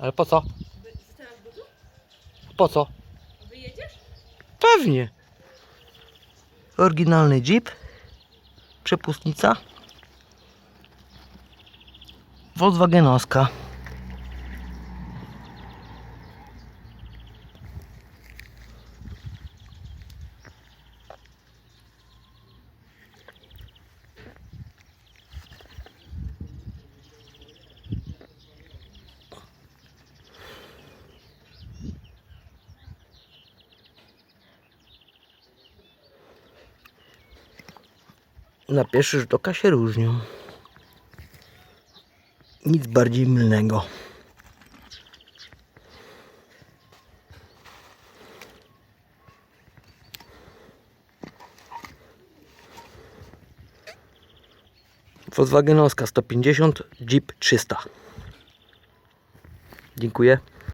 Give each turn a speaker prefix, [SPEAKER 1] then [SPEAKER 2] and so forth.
[SPEAKER 1] Ale po co?
[SPEAKER 2] Wy- Zostawiasz go tu?
[SPEAKER 1] Po co?
[SPEAKER 2] Wyjedziesz?
[SPEAKER 1] Pewnie. Oryginalny Jeep. Przepustnica. Volkswagenowska. Na pierwszy rzut oka się różnią. Nic bardziej mylnego. Volkswagenowska 150, Jeep 300. Dziękuję.